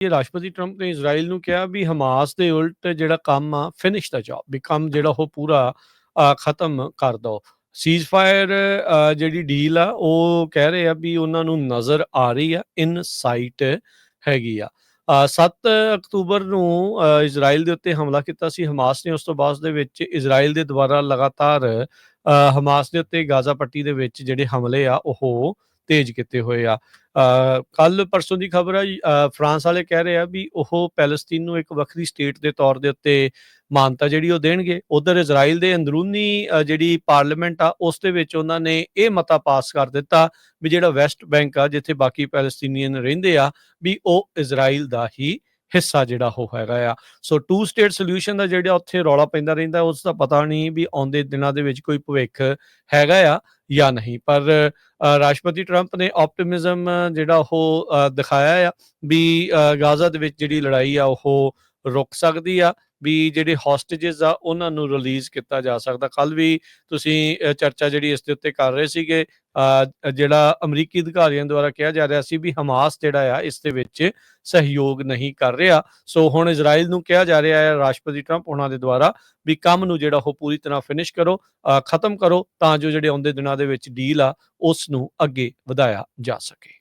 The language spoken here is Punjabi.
ਇਹ ਰਾਸ਼ਟਰਪਤੀ ਟਰੰਪ ਨੇ ਇਜ਼ਰਾਈਲ ਨੂੰ ਕਿਹਾ ਵੀ ਹਮਾਸ ਦੇ ਉਲਟ ਜਿਹੜਾ ਕੰਮ ਆ ਫਿਨਿਸ਼ ਦਾ ਜੌਬ ਵੀ ਕੰਮ ਜਿਹੜਾ ਉਹ ਪੂਰਾ ਖਤਮ ਕਰ ਦੋ। ਸੀਜ਼ਫਾਇਰ ਜਿਹੜੀ ਡੀਲ ਆ ਉਹ ਕਹਿ ਰਹੇ ਆ ਵੀ ਉਹਨਾਂ ਨੂੰ ਨਜ਼ਰ ਆ ਰਹੀ ਆ ਇਨ ਸਾਈਟ ਹੈਗੀ ਆ। ਅ, 7 ਅਕਤੂਬਰ ਨੂੰ ਅ, ਇਜ਼ਰਾਈਲ ਦੇ ਉੱਤੇ ਹਮਲਾ ਕੀਤਾ ਸੀ। ਹਮਾਸ ਨੇ ਉਸ ਤੋਂ ਬਾਅਦ ਦੇ ਵਿੱਚ ਇਜ਼ਰਾਈਲ ਦੇ ਦੁਆਰਾ ਲਗਾਤਾਰ ਅ, ਹਮਾਸ ਦੇ ਉੱਤੇ ਗਾਜ਼ਾ ਪੱਟੀ ਦੇ ਵਿੱਚ ਜਿਹੜੇ ਹਮਲੇ ਆ ਉਹ ਤੇਜ਼ ਕੀਤੇ ਹੋਏ ਆ। ਕੱਲ ਪਰਸੋਂ ਦੀ ਖਬਰ ਆ ਫਰਾਂਸ ਵਾਲੇ ਕਹਿ ਰਹੇ ਆ ਵੀ ਉਹ ਪੈਲਸਤੀਨ ਨੂੰ ਇੱਕ ਵੱਖਰੀ ਸਟੇਟ ਦੇ ਤੌਰ ਦੇ ਉੱਤੇ ਮਾਨਤਾ ਜਿਹੜੀ ਉਹ ਦੇਣਗੇ। ਉਧਰ ਇਜ਼ਰਾਈਲ ਦੇ ਅੰਦਰੂਨੀ ਜਿਹੜੀ ਪਾਰਲੀਮੈਂਟ ਆ, ਉਸ ਦੇ ਵਿੱਚ ਉਹਨਾਂ ਨੇ ਇਹ ਮਤਾ ਪਾਸ ਕਰ ਦਿੱਤਾ ਵੀ ਜਿਹੜਾ ਵੈਸਟ ਬੈਂਕ ਆ, ਜਿੱਥੇ ਬਾਕੀ ਪੈਲਸਤੀਨੀਅਨ ਰਹਿੰਦੇ ਆ, ਵੀ ਉਹ ਇਜ਼ਰਾਈਲ ਦਾ ਹੀ ਹਿੱਸਾ ਜਿਹੜਾ ਉਹ ਹੈਗਾ ਆ। ਸੋ ਟੂ ਸਟੇਟ ਸੋਲੂਸ਼ਨ ਦਾ ਜਿਹੜਾ ਉੱਥੇ ਰੌਲਾ ਪੈਂਦਾ ਰਹਿੰਦਾ ਉਸ ਦਾ ਪਤਾ ਨਹੀਂ ਵੀ ਆਉਂਦੇ ਦਿਨਾਂ ਦੇ ਵਿੱਚ ਕੋਈ ਭਵਿੱਖ ਹੈਗਾ ਆ ਜਾਂ ਨਹੀਂ। ਪਰ ਰਾਸ਼ਟਰਪਤੀ ਟਰੰਪ ਨੇ ਆਪਟਿਮਿਜ਼ਮ ਜਿਹੜਾ ਉਹ ਦਿਖਾਇਆ ਆ ਵੀ ਅ, ਗਾਜ਼ਾ ਦੇ ਵਿੱਚ ਜਿਹੜੀ ਲੜਾਈ ਆ ਉਹ ਰੁਕ ਸਕਦੀ ਆ ਵੀ ਜਿਹੜੇ ਹੌਸਟੇजेस ਆ, ਉਹਨਾਂ ਨੂੰ ਰਿਲੀਜ਼ ਕੀਤਾ ਜਾ ਸਕਦਾ। ਕੱਲ ਵੀ ਤੁਸੀਂ ਚਰਚਾ ਜਿਹੜੀ ਇਸ ਦੇ ਉੱਤੇ ਕਰ ਰਹੇ ਸੀਗੇ ਜਿਹੜਾ ਅਮਰੀਕੀ ਅਧਿਕਾਰੀਆਂ ਦੁਆਰਾ ਕਿਹਾ ਜਾ ਰਿਹਾ ਸੀ ਵੀ ਹਮਾਸ ਜਿਹੜਾ ਆ, ਇਸ ਦੇ ਵਿੱਚ ਸਹਿਯੋਗ ਨਹੀਂ ਕਰ ਰਿਹਾ। ਸੋ ਹੁਣ ਇਜ਼ਰਾਈਲ ਨੂੰ ਕਿਹਾ ਜਾ ਰਿਹਾ ਹੈ, ਰਾਸ਼ਟਰਪਤੀ ਟਰੰਪ ਉਹਨਾਂ ਦੇ ਦੁਆਰਾ ਵੀ ਕੰਮ ਨੂੰ ਜਿਹੜਾ ਉਹ ਪੂਰੀ ਤਰ੍ਹਾਂ ਫਿਨਿਸ਼ ਕਰੋ ਖਤਮ ਕਰੋ, ਤਾਂ ਜੋ ਜਿਹੜੇ ਆਉਂਦੇ ਦਿਨਾਂ ਦੇ ਵਿੱਚ ਡੀਲ ਆ, ਉਸ ਨੂੰ ਅੱਗੇ ਵਧਾਇਆ ਜਾ ਸਕੇ।